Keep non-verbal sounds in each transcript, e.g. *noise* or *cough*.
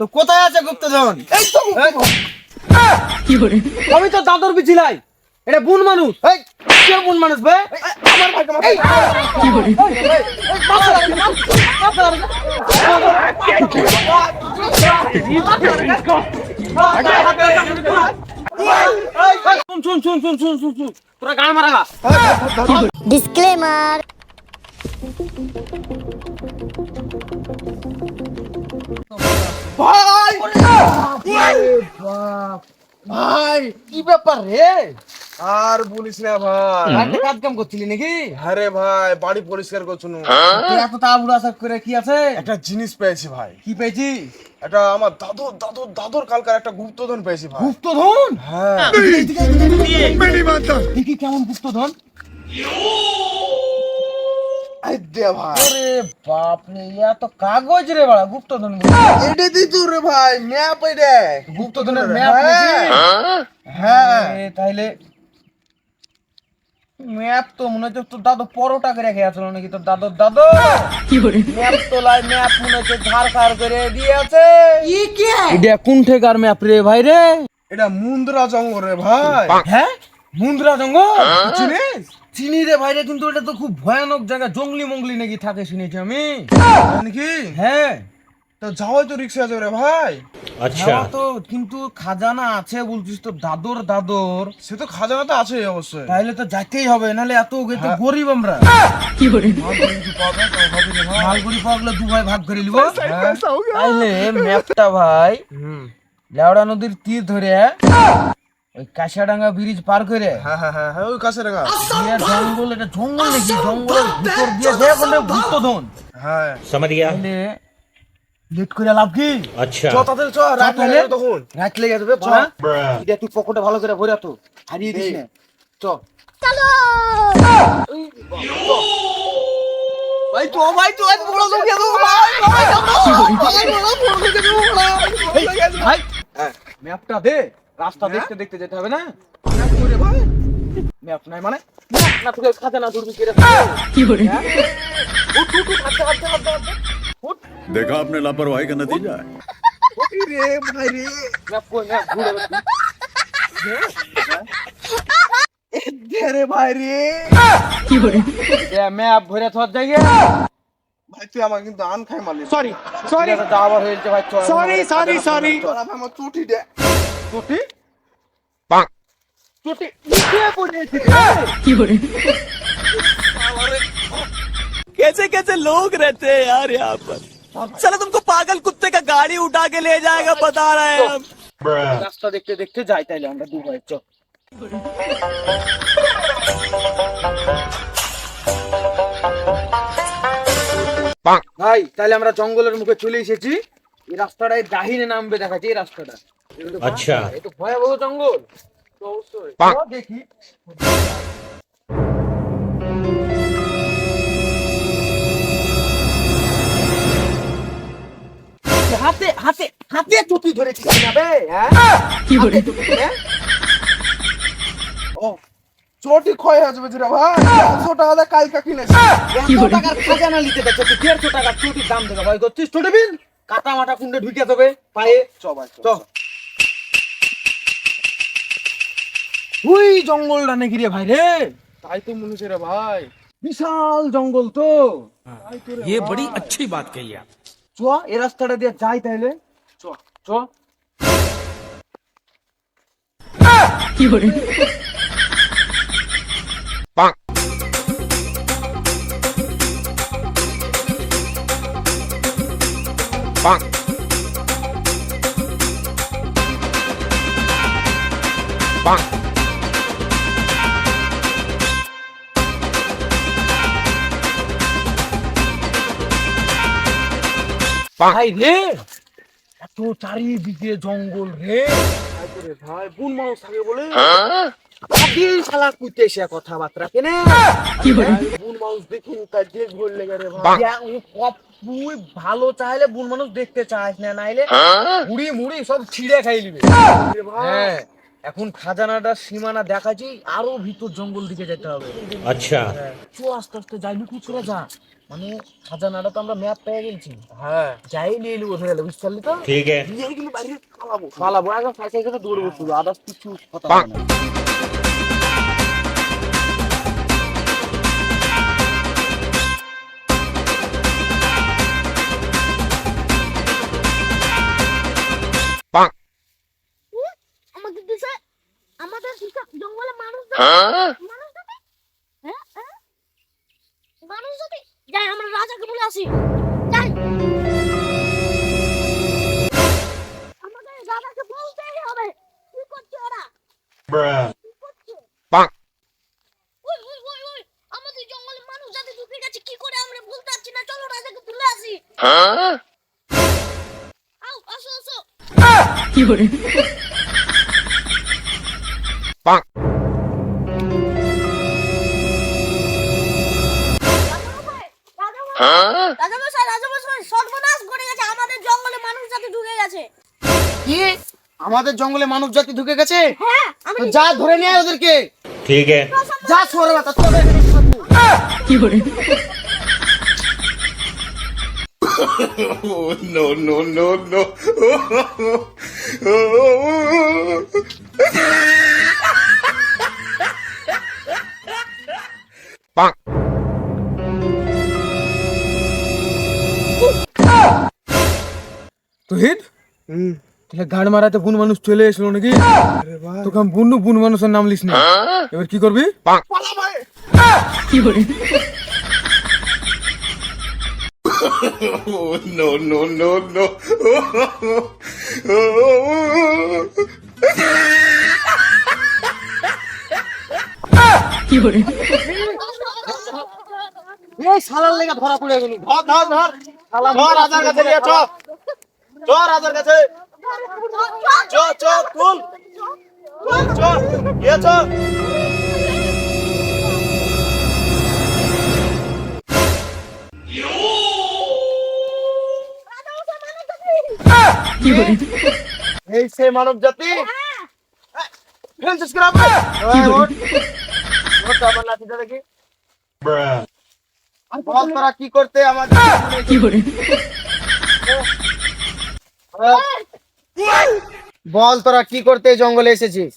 তো কোথায় আছে গুপ্তধন? এই তো আমি তো দাদর বিছিলাই। এটা বুন মানুষ। এই। কে বুন মানুষ বে? আমার ভাই আমার ভাই। শুন শুন শুন শুন শুন শুন শুন। তোরা গান মারা গা। Disclaimer. ভাই! ভাই! কি ব্যাপার রে? আর বলিস না ভাই। একটা কাজ কাম করছিলি নাকি? আরে ভাই বাড়ি পরিষ্কার করছ নু। এত তাড়াহুড়ো আশা করে কি আছে? একটা জিনিস পেয়েছি ভাই। কি পেয়েছি এটা আমার দাদুর দাদুর দাদুর কালকার একটা গুপ্তধন পেয়েছি ভাই। গুপ্তধন? হ্যাঁ। দেখি কেমন গুপ্তধন। এই ভাই। আরে বাপ রে ইয়া তো কাগজ রে বাড়া গুপ্তধন এটা দি রে ভাই ম্যাপ এটা গুপ্তধনের ম্যাপ হ্যাঁ। হ্যাঁ তাইলে ম্যাপ তো মনে হচ্ছে তোর দাদু পরোটা করে রেখে নাকি তোর দাদুর দাদু? ম্যাপ তোলায় ম্যাপ মনে হচ্ছে ধার কার করে দিয়েছে। এটা কোন ঠেকার ম্যাপ রে ভাই রে? এটা মুন্দ্রা জঙ্গল রে ভাই। হ্যাঁ? মুন্দ্রা জঙ্গল? চিনিস? চিনি রে ভাই রে কিন্তু এটা তো খুব ভয়ানক জায়গা। জঙ্গলি মঙ্গলি নাকি থাকে শুনেছি আমি? নাকি? হ্যাঁ। তো যাওয়াই তো রিক্সা আছে রে ভাই। আচ্ছা। তো কিন্তু খাজানা আছে বলছিস তো দাদর দাদর। সে তো খাজানা তো আছে অবশ্যই। তাহলে তো যাইতেই হবে নাহলে এত তো গরিব আমরা। মালগুড়ি পাগলে দু ভাই ভাগ করে নিব তাইলে ম্যাপটা ভাই লেওড়া নদীর তীর ধরে ওই কাশাডাঙ্গা ব্রিজ পার করে হ্যাঁ হ্যাঁ হ্যাঁ ওই কাশাডাঙ্গা জঙ্গল এটা জঙ্গল নাকি ভিতর দিয়ে বলে হ্যাঁ সমাজ গিয়া লেট করে লাভ কি আচ্ছা চ তাদের চল রাত তখন রাত লেগে যাবে এটা তুই পকেটে ভালো করে ভরে তো হারিয়ে দিস না চলো ভাই তো ভাই তো আজ বড় লোক এলো ভাই ভাই ভাই ম্যাপটা দে রাস্তা দেখতে দেখতে যেতে হবে না ম্যাপ নাই মানে ম্যাপ না তোকে খাতে না দূরবি করে देखा आपने लापरवाही का नतीजा है রে ভাই রে ম্যাপ কই ম্যাপ ঘুরে দে রে ভাই রে এ ম্যাপ ভরে থর জায়গা ভাই তুই আমার কিন্তু আন খাই মারলি সরি সরি দাবার হয়েছে ভাই সরি সরি সরি তোরা ভাই আমার চুটি দে চুটি চুটি নিচে পড়েছে कैसे कैसे लोग रहते हैं यार यहाँ पर चलो तुमको पागल कुत्ते का गाड़ी उठा के ले जाएगा बता रहे हैं हम রাস্তা দেখতে দেখতে যাই তাইলে আমরা দু ভাই চল ভাই তাহলে আমরা জঙ্গলের মুখে চলে এসেছি এই রাস্তাটায় ডাহিনে নামবে দেখাচ্ছি এই রাস্তাটা আচ্ছা। ভয়াবহ জঙ্গল। দেখি। চটি একশো টাকা দেড়শো দাম ভাই কাটা মাটা কুন্ডে ঢুকে যাবে পায়ে। সবাই চ। ওই জঙ্গলটা নাকি রে ভাই রে তাই তো মনে হচ্ছে রে ভাই বিশাল জঙ্গল তো ये बड़ी अच्छी बात कही आप চ এই রাস্তাটা দিয়ে যাই তাহলে চ চ ভাই রে এত চারিদিকে জঙ্গল রে। ভাই বুন মানুষ থাকে বলে। শালা কথাবার্তা কি বুন মানুষ দেখুন তার যে লেগে রে ভাই। তুই ভালো চাইলে বুন মানুষ দেখতে চাস না নাইলে মুড়ি মুড়ি সব ছিঁড়ে খাই নিবে। হ্যাঁ? হ্যাঁ এখন খাজানাটা সীমানা দেখাচ্ছি আরও ভিতর জঙ্গল দিকে যেতে হবে। আচ্ছা। হ্যাঁ, চো আস্তে আস্তে যাই লুকুচুরা যা। মানে খাজানাটা তো আমরা ম্যাপ পেয়ে গেছি। হ্যাঁ। যাই নিয়ে নিবো ধরে বুঝতে পারলি তো? ঠিক আছে। নিয়ে বাইরে ফাঁসে আদার্স কিছু কথা মানুষ হ্যাঁ? মানুষ যাই আমরা রাজাকে বলে আসি। যাই। আমাদের রাজাকে বলতেই হবে কি করছে ওরা? কি আমাদের জঙ্গলে মানুষ যাতে ঢুকে গেছে কি করে আমরা বলতে পারছি না? চলো রাজাকে তুলে আসি। আও আসো আসো। রাজামশাই রাজামশাই সর্বনাশ করে গেছে। আমাদের জঙ্গলে মানুষ জাতি ঢুকে গেছে। কি? আমাদের জঙ্গলে মানুষ জাতি ঢুকে গেছে? হ্যাঁ যা ধরে নিয়ে ওদেরকে। ঠিক আছে। যা সরে বাতা তবে কি করে no no no no *laughs* *laughs* গাড় মারাতে বুন মানুষ চলে এসলো নাকি? তোকে বুন মানুষের নাম লিস না। এবার কি করবি? কি ধরা পড়ে গেল। ধর ধর ধর। ধর রাজার কাছে চল রাজার কাছে। চ চ তুল তুল চ নিয়ে চ এই সে মানব জাতি ফ্রেন্সিস ক্রাব কি ওঠ ওঠ আমার লাঠিটা দেখি বল তোরা কি করতে আমাদের কি করে বল তোরা কি করতে এই জঙ্গলে এসেছিস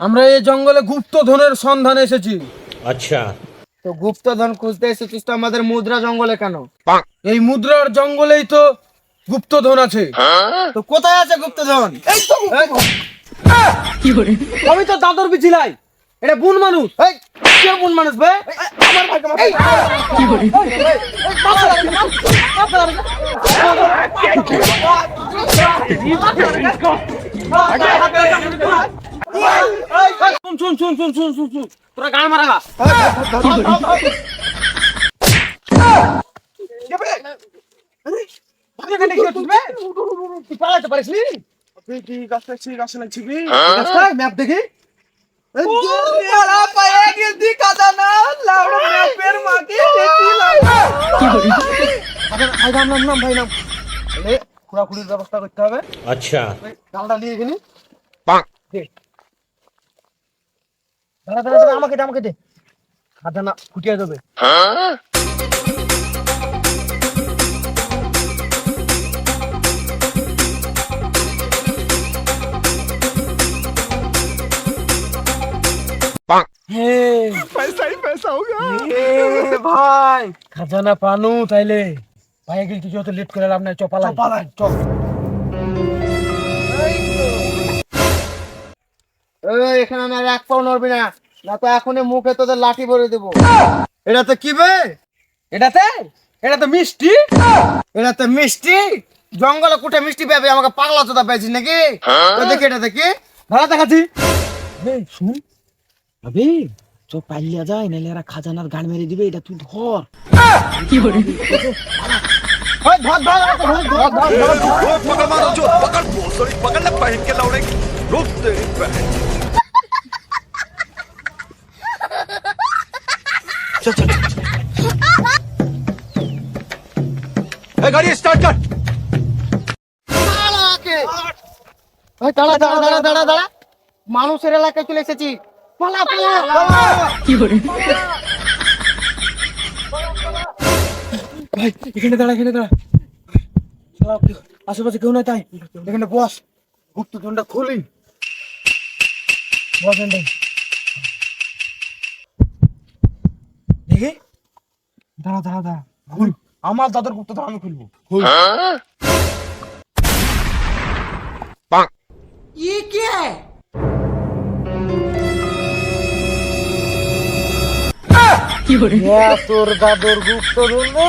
আমরা এই জঙ্গলে গুপ্ত ধনের সন্ধান এসেছি আচ্ছা তো গুপ্ত ধন খুঁজতে এসেছিস তো আমাদের মুদ্রা জঙ্গলে কেন এই মুদ্রার জঙ্গলেই তো গুপ্ত ধন আছে তো কোথায় আছে গুপ্তধন এই তো আমি তো দাদর বিছিলাই এটা বুন মানুষ এই মানুষ ভাই আমার ভাই কি করে শুন শুন শুন শুন শুন শুন তোরা গান মারা গা পালাতে পারিস নি তুই গাছ লাগছি গাছ লাগছি কি ম্যাপ দেখি ভাই নাম নাম নাম ভাই নাম খুঁড়াখুড়ির ব্যবস্থা করতে হবে अच्छा ডালটা নিয়ে গেলি দে। দাঁড়া দাঁড়া দাঁড়া আমাকে দে আমাকে দে খাজানা ফুটিয়ে দেবে पैसा ही पैसा होगा এ ভাই খাজানা পানু তাইলে ভাই গেল তুই যত লেট করে লাভ নাই চপালা চপালা চল এই এখানে আমি আর এক পাও নড়বি না না তো এখনই মুখে তোদের লাঠি ভরে দেবো। এটাতে কি বে? এটাতে? এটাতে মিষ্টি? এটাতে মিষ্টি? জঙ্গলে কুটে মিষ্টি পাবে আমাকে পাগলা চোদা পেয়েছিস নাকি? তো দেখি এটা দেখি ভালো দেখাচ্ছি। শুন। আবে তো পাইলিয়া যায় নাহলে এরা খাজানার গান মেরে দিবে এটা তুই ধর। কি করে ধর ধর ধর ধর ধর ধর ধর पकड़ मारो जो पकड़ भोसड़ी पकड़ ले पहन के लौड़े रुक तेरी बहन चल चल ए, गाड़ी स्टार्ट कर ওই দাঁড়া দাঁড়া দাঁড়া দাঁড়া দাঁড়া মানুষের এলাকায় চলে এসেছি পালা পালা পালা। ভাই এখানে দাঁড়া এখানে দাঁড়া। আশেপাশে কেউ নাই তাই? এখানে বস। গুপ্ত ধনটা খুলি। দেখি। দাঁড়া দাঁড়া দাঁড়া। খুল। আমার দাদার গুপ্ত আমি খুলবো। খুল। তোর দাদর গুপ্ত ধন না